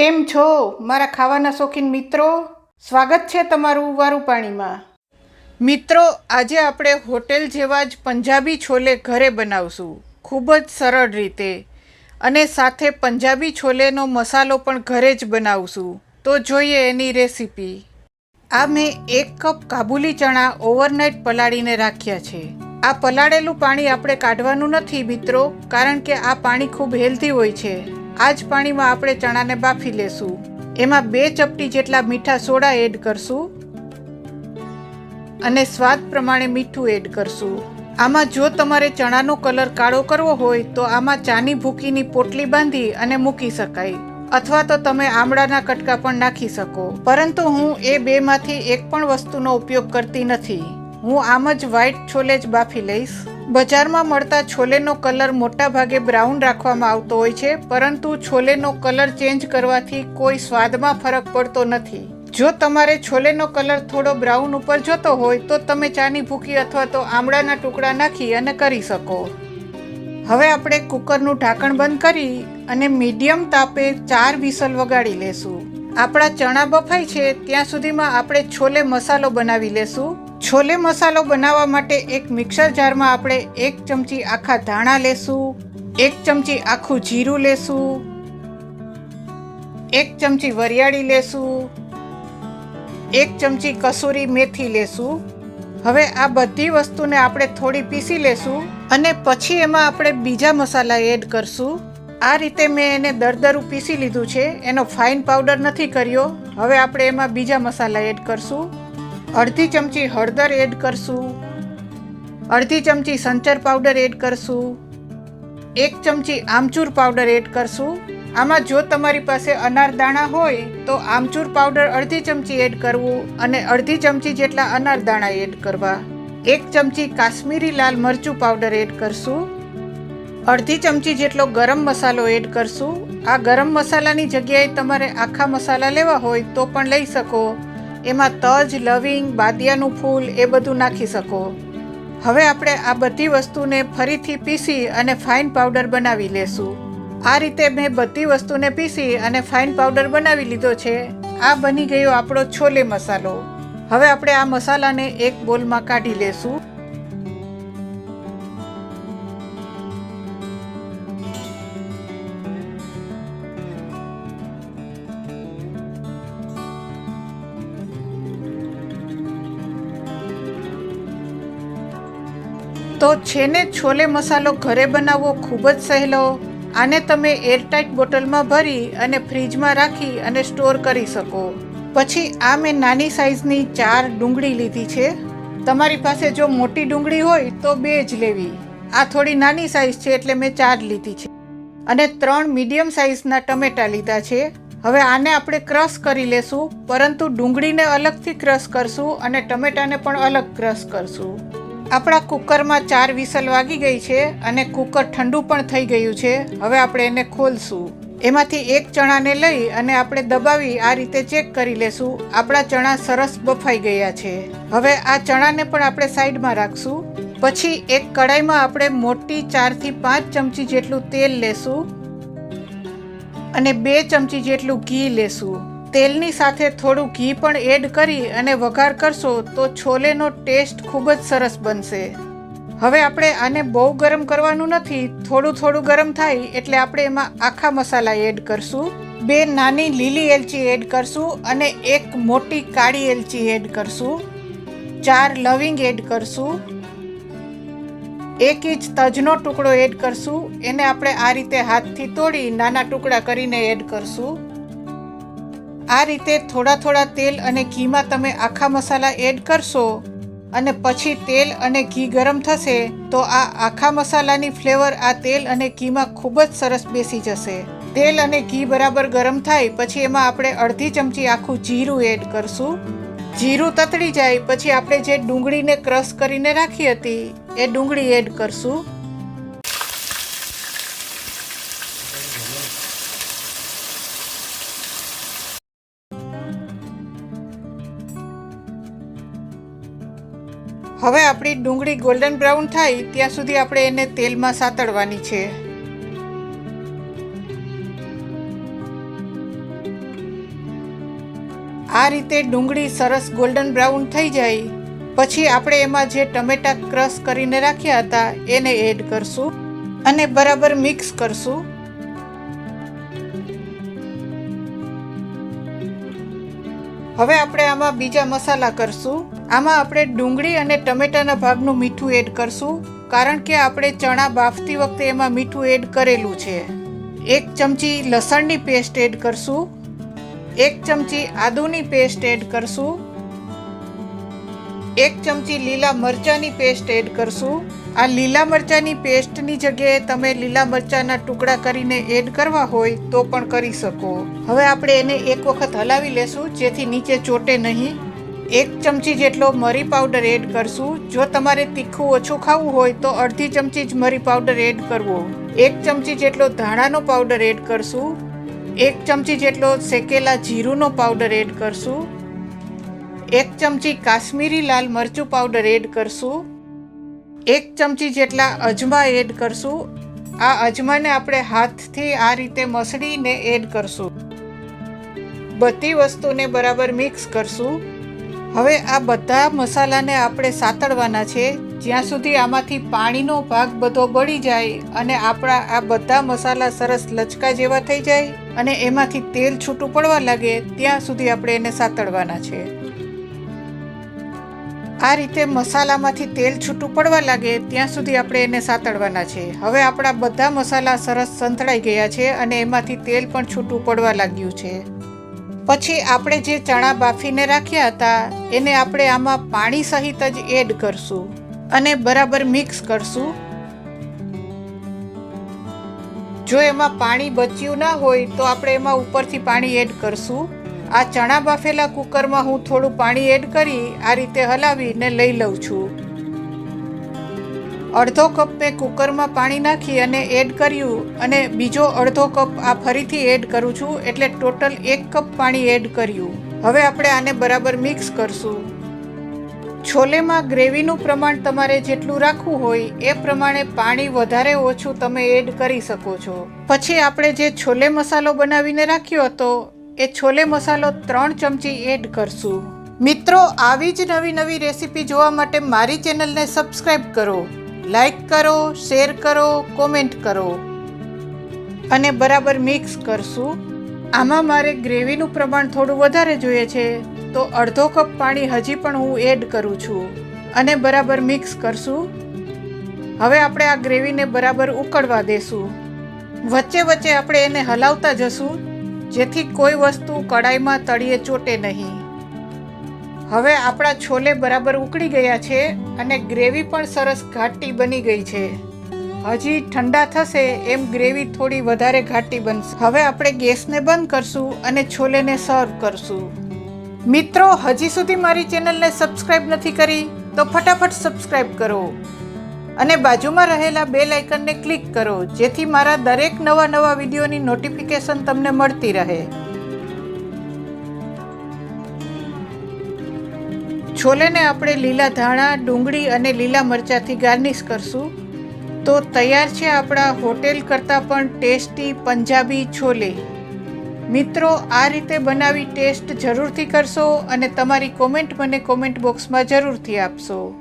કેમ છો, મારા ખાવાના શોખીન મિત્રો? સ્વાગત છે તમારું વારું પાણીમાં મિત્રો, આજે આપણે હોટેલ જેવા જ પંજાબી છોલે ઘરે બનાવશું, ખૂબ જ સરળ રીતે. અને સાથે પંજાબી છોલેનો મસાલો પણ ઘરે જ બનાવશું. તો જોઈએ એની રેસીપી. આ મેં એક કપ કાબુલી ચણા ઓવરનાઇટ પલાળીને રાખ્યા છે. આ પલાળેલું પાણી આપણે કાઢવાનું નથી મિત્રો, કારણ કે આ પાણી ખૂબ હેલ્ધી હોય છે. આ જ પાણીમાં આપણે ચણાને બાફી લેશું. એમાં બે ચપટી જેટલા મીઠા સોડા એડ કરશું. અને સ્વાદ પ્રમાણે મીઠું એડ કરશું. આમાં જો તમારે ચણાનો કલર કાળો કરવો હોય, તો આમાં ચાની ભૂકીની પોટલી બાંધી અને મૂકી શકાય. અથવા તો તમે આમળાના કટકા પણ નાખી શકો. પરંતુ હું એ બેમાંથી એક પણ વસ્તુનો ઉપયોગ કરતી નથી. હું આમ જ વ્હાઈટ છોલે જ બાફી લઈશ. બજારમાં મળતા છોલેનો કલર મોટા ભાગે બ્રાઉન રાખવામાં આવતો હોય છે, પરંતુ છોલેનો કલર ચેન્જ કરવાથી કોઈ સ્વાદમાં ફરક પડતો નથી. જો તમારે છોલેનો કલર થોડો બ્રાઉન ઉપર જતો હોય, તો તમે ચાની ભૂકી અથવા તો આમળાના ટુકડા નાખી અને કરી શકો. હવે આપણે કુકરનું ઢાંકણ બંધ કરી અને મીડિયમ તાપે ચાર વિસલ વગાડી લેશું. આપણા ચણા બફાય છે, ત્યાં સુધીમાં આપણે છોલે મસાલો બનાવી લેશું. છોલે મસાલો બનાવવા માટે એક મિક્સર જારમાં આપણે એક ચમચી આખા ધાણા લેશું, એક ચમચી આખું જીરું લેશું, એક ચમચી વરિયાળી લેશું, એક ચમચી કસૂરી મેથી લેશું. હવે આ બધી વસ્તુને આપણે થોડી પીસી લેશું અને પછી એમાં આપણે બીજા મસાલા એડ કરશું. આ રીતે મેં એને દરદરું પીસી લીધું છે, એનો ફાઇન પાવડર નથી કર્યો. હવે આપણે એમાં બીજા મસાલા એડ કરશું. અડધી ચમચી હળદર એડ કરશું. અડધી ચમચી સંચર પાવડર એડ કરશું. એક ચમચી આમચૂર પાવડર એડ કરશું. આમાં જો તમારી પાસે અનારદાણા હોય, તો આમચૂર પાવડર અડધી ચમચી એડ કરવું અને અડધી ચમચી જેટલા અનારદાણા એડ કરવા. એક ચમચી કાશ્મીરી લાલ મરચું પાવડર એડ કરશું. અડધી ચમચી જેટલો ગરમ મસાલો એડ કરશું. આ ગરમ મસાલાની જગ્યાએ તમારે આખા મસાલા લેવા હોય તો પણ લઈ શકો. એમાં તજ, લવિંગ, બાદિયાનું ફૂલ એ બધું નાખી શકો. હવે આપણે આ બધી વસ્તુને ફરીથી પીસી અને ફાઇન પાવડર બનાવી લેશું. આ રીતે મેં બધી વસ્તુને પીસી અને ફાઇન પાવડર બનાવી લીધો છે. આ બની ગયો આપણો છોલે મસાલો. હવે આપણે આ મસાલાને એક બોલમાં કાઢી લેશું. તો છે ને છોલે મસાલો ઘરે બનાવવો ખૂબ જ સહેલો. આને તમે એરટાઇટ બોટલમાં ભરી અને ફ્રીજમાં રાખી અને સ્ટોર કરી શકો. પછી આ મેં નાની સાઇઝની ચાર ડુંગળી લીધી છે. તમારી પાસે જો મોટી ડુંગળી હોય તો બે જ લેવી. આ થોડી નાની સાઈઝ છે એટલે મેં ચાર લીધી છે. અને ત્રણ મીડિયમ સાઇઝના ટમેટા લીધા છે. હવે આને આપણે ક્રશ કરી લેશું, પરંતુ ડુંગળીને અલગથી ક્રશ કરશું અને ટમેટાને પણ અલગ ક્રશ કરશું. આપણા કુકરમાં ચાર વિસલ વાગી ગઈ છે અને કુકર ઠંડુ પણ થઈ ગયું છે. હવે આપણે એને ખોલશું. એમાંથી એક ચણાને લઈ અને આપણે દબાવી આ રીતે ચેક કરી લેશું. આપણા ચણા સરસ બફાઈ ગયા છે. હવે આ ચણાને પણ આપણે સાઈડમાં રાખશું. પછી એક કડાઈમાં આપણે મોટી ચારથી પાંચ ચમચી જેટલું તેલ લેશું અને બે ચમચી જેટલું ઘી લેશું. તેલની સાથે થોડું ઘી પણ એડ કરી અને વઘાર કરશો તો છોલેનો ટેસ્ટ ખૂબ જ સરસ બનશે. હવે આપણે આને બહુ ગરમ કરવાનું નથી, થોડું થોડું ગરમ થાય એટલે આપણે એમાં આખા મસાલા એડ કરશું, બે નાની લીલી એલચી એડ કરશું અને એક મોટી કાળી એલચી એડ કરશું, ચાર લવિંગ એડ કરશું, એક ઇંચ તજનો ટુકડો એડ કરશું, એને આપણે આ રીતે હાથથી તોડી નાના ટુકડા કરીને એડ કરશું. આ રીતે થોડા થોડા તેલ અને ઘીમાં તમે આખા મસાલા એડ કરશો અને પછી તેલ અને ઘી ગરમ થશે, તો આ આખા મસાલાની ફ્લેવર આ તેલ અને ઘીમાં ખૂબ જ સરસ બેસી જશે. તેલ અને ઘી બરાબર ગરમ થાય, પછી એમાં આપણે અડધી ચમચી આખું જીરું એડ કરશું. જીરું તતડી જાય, પછી આપણે જે ડુંગળીને ક્રશ કરીને રાખી હતી, એ ડુંગળી એડ કરશું. હવે આપણી ડુંગળી ગોલ્ડન બ્રાઉન થાય, ત્યાં સુધી આપણે એને તેલમાં સાતળવાની છે. આ રીતે ડુંગળી સરસ ગોલ્ડન બ્રાઉન થઈ જાય. પછી આપણે એમાં જે ટમેટા ક્રશ કરીને રાખ્યા હતા, એને એડ કરશું અને બરાબર મિક્સ કરશું. હવે આપણે આમાં બીજા મસાલા કરશું. આમાં આપણે ડુંગળી અને ટમેટાના ભાગનું મીઠું એડ કરશું, કારણ કે આપણે ચણા બાફતી વખતે એમાં મીઠું એડ કરેલું છે. એક ચમચી લસણની પેસ્ટ એડ કરશું, એક ચમચી આદુની પેસ્ટ એડ કરશું, એક ચમચી લીલા મરચાંની પેસ્ટ એડ કરશું. આ લીલા મરચાંની પેસ્ટની જગ્યાએ તમે લીલા મરચાંના ટુકડા કરીને એડ કરવા હોય તો પણ કરી શકો. હવે આપણે એને એક વખત હલાવી લેશું, જેથી નીચે ચોટે નહીં. એક ચમચી જેટલો મરી પાવડર એડ કરશું. જો તમારે તીખું ઓછું ખાવું હોય તો અડધી ચમચી જ મરી પાવડર એડ કરવો. એક ચમચી જેટલો ધાણાનો પાવડર એડ કરશું. એક ચમચી જેટલો શેકેલા જીરુંનો પાવડર એડ કરશું. એક ચમચી કાશ્મીરી લાલ મરચું પાવડર એડ કરશું. એક ચમચી જેટલા અજમા એડ કરશું. આ અજમાને આપણે હાથથી આ રીતે મસળીને એડ કરશું. બધી વસ્તુને બરાબર મિક્સ કરશું. હવે આ બધા મસાલાને આપણે સાતળવાના છે. જ્યાં સુધી આમાંથી પાણીનો ભાગ બધો બળી જાય અને આપણા આ બધા મસાલા સરસ લચકા જેવા થઈ જાય અને એમાંથી તેલ છૂટું પડવા લાગે, ત્યાં સુધી આપણે એને સાતળવાના છે. આ રીતે મસાલામાંથી તેલ છૂટું પડવા લાગે, ત્યાં સુધી આપણે એને સાતળવાના છે. હવે આપણા બધા મસાલા સરસ સંતળાઈ ગયા છે અને એમાંથી તેલ પણ છૂટું પડવા લાગ્યું છે. પછી આપણે જે ચણા બાફીને રાખ્યા હતા, એને આપણે આમાં પાણી સહિત જ એડ કરશું અને બરાબર મિક્સ કરશું. જો એમાં પાણી બચ્યું ના હોય, તો આપણે એમાં ઉપરથી પાણી એડ કરશું. આ ચણા બાફેલા કુકરમાં હું થોડું પાણી એડ કરી આ રીતે હલાવીને લઈ લઉં છું. અડધો કપ મેં કુકરમાં પાણી નાખી અને એડ કર્યું અને બીજો અડધો કપ આ ફરીથી એડ કરું છું એટલે ટોટલ એક કપ પાણી એડ કર્યું. હવે આપણે આને બરાબર મિક્સ કરશું. છોલેમાં ગ્રેવીનું પ્રમાણ તમારે જેટલું રાખવું હોય એ પ્રમાણે પાણી વધારે ઓછું તમે એડ કરી શકો છો. પછી આપણે જે છોલે મસાલો બનાવીને રાખ્યો હતો, એ છોલે મસાલો ત્રણ ચમચી એડ કરશું. મિત્રો, આવી જ નવી નવી રેસીપી જોવા માટે મારી ચેનલને સબસ્ક્રાઈબ કરો. લાઈક કરો શેર કરો કોમેન્ટ કરો. અને બરાબર મિક્સ કરશું. આમાં મારે ગ્રેવીનું પ્રમાણ થોડું વધારે જોઈએ છે. તો અડધો કપ પાણી હજી પણ હું એડ કરું છું. અને બરાબર મિક્સ કરશું. હવે આપણે આ ગ્રેવીને બરાબર ઉકળવા દેશું. વચ્ચે વચ્ચે આપણે એને હલાવતા જશું. જેથી કોઈ વસ્તુ કડાઈમાં તળીએ ચોટે નહીં. હવે આપણા છોલે બરાબર ઉકળી ગયા છે અને ગ્રેવી પણ સરસ ઘાટી બની ગઈ છે. હજી ઠંડા થશે એમ ગ્રેવી થોડી વધારે ઘાટી બનશે. હવે આપણે ગેસને બંધ કરશું અને છોલેને સર્વ કરશું. મિત્રો, હજી સુધી મારી ચેનલને સબસ્ક્રાઈબ નથી કરી તો ફટાફટ સબસ્ક્રાઈબ કરો અને બાજુમાં રહેલા બે લાઇકનને ક્લિક કરો જેથી મારા દરેક નવા નવા વિડીયોની નોટિફિકેશન તમને મળતી રહે. છોલેને આપણે લીલા ધાણા, ડુંગળી અને લીલા મરચાંથી ગાર્નિશ કરશું. તો તૈયાર છે આપણા હોટેલ કરતાં પણ ટેસ્ટી પંજાબી છોલે. મિત્રો, આ રીતે બનાવી ટેસ્ટ જરૂરથી કરશો અને તમારી કોમેન્ટ મને કોમેન્ટ બોક્સમાં જરૂરથી આપશો.